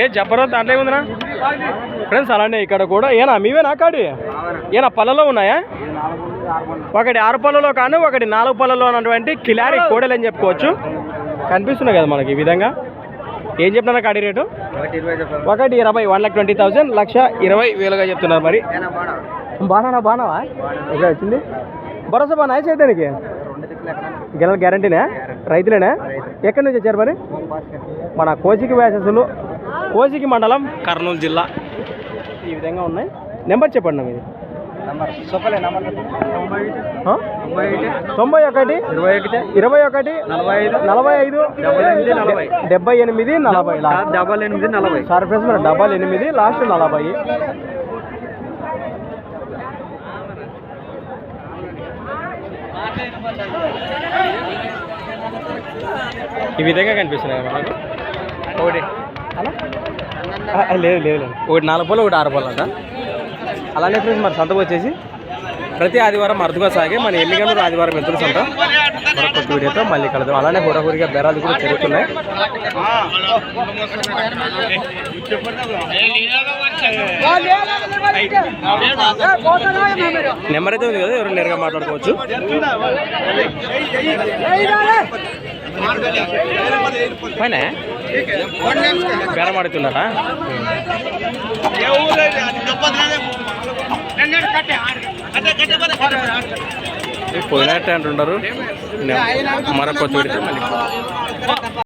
ఏ చెప్పరా దాంట్లో ఏముందినా ఫ్రెండ్స్ అలానే ఇక్కడ కూడా ఏనా? మీవేనా కాడి? ఏనా పళ్ళలో ఉన్నాయా? ఒకటి ఆరు పళ్ళలో కానీ ఒకటి నాలుగు పళ్ళలో ఉన్నటువంటి కిలారి కోడలు అని చెప్పుకోవచ్చు. కనిపిస్తున్నాయి కదా మనకి ఈ విధంగా. ఏం చెప్తున్నారు కాడి రేటు? ఒకటి ఇరవై వన్ లాక్ ట్వంటీ థౌసండ్ లక్ష ఇరవై వేలుగా చెప్తున్నారు మరి. బాగా బాగావా ఇక్కడ వచ్చింది? భరోసా బాగా చేయడానికి గెల గ్యారంటీనే? రైతులేనే? ఎక్కడి నుంచి వచ్చారు మరి? మన కోసికి వ్యాసస్సులు కోసికి మండలం కర్నూలు జిల్లా. ఈ విధంగా ఉన్నాయి. నెంబర్ చెప్పండి మీది. ఆ? తొంభై ఒకటి ఇరవై ఒకటి ఇరవై ఒకటి నలభై ఐదు నలభై ఐదు డెబ్బై ఎనిమిది, నలభై. డబల్ ఎనిమిది నలభై. సార్ ఫ్రెండ్స్ మరి డబల్ ఎనిమిది లాస్ట్ నలభై. ఈ విధంగా కనిపిస్తున్నాయి మనకు ఒకటి. లేదు లేదు లేదు. ఒకటి నాలుగు పళ్ళు ఒకటి ఆరు పళ్ళు అంట. అలానే ఫ్రెండ్స్ మరి సంతకు వచ్చేసి ప్రతి ఆదివారం అరుదుగా సాగే మన ఎల్లిగనూరు ఆదివారం ఎదురు సంత? మరొక వీడియోతో మళ్ళీ కలుద్దాం. అలానే హురహురిగా బేరాలు కూడా జరుగుతున్నాయి. నెంబర్ అయితే ఉంది కదా ఎవరు నేరుగా మాట్లాడుకోవచ్చు. పైన? బేరమాడుతున్నారా పోయినట్టే అంటుంటారు మరొక వీడితో మళ్ళీ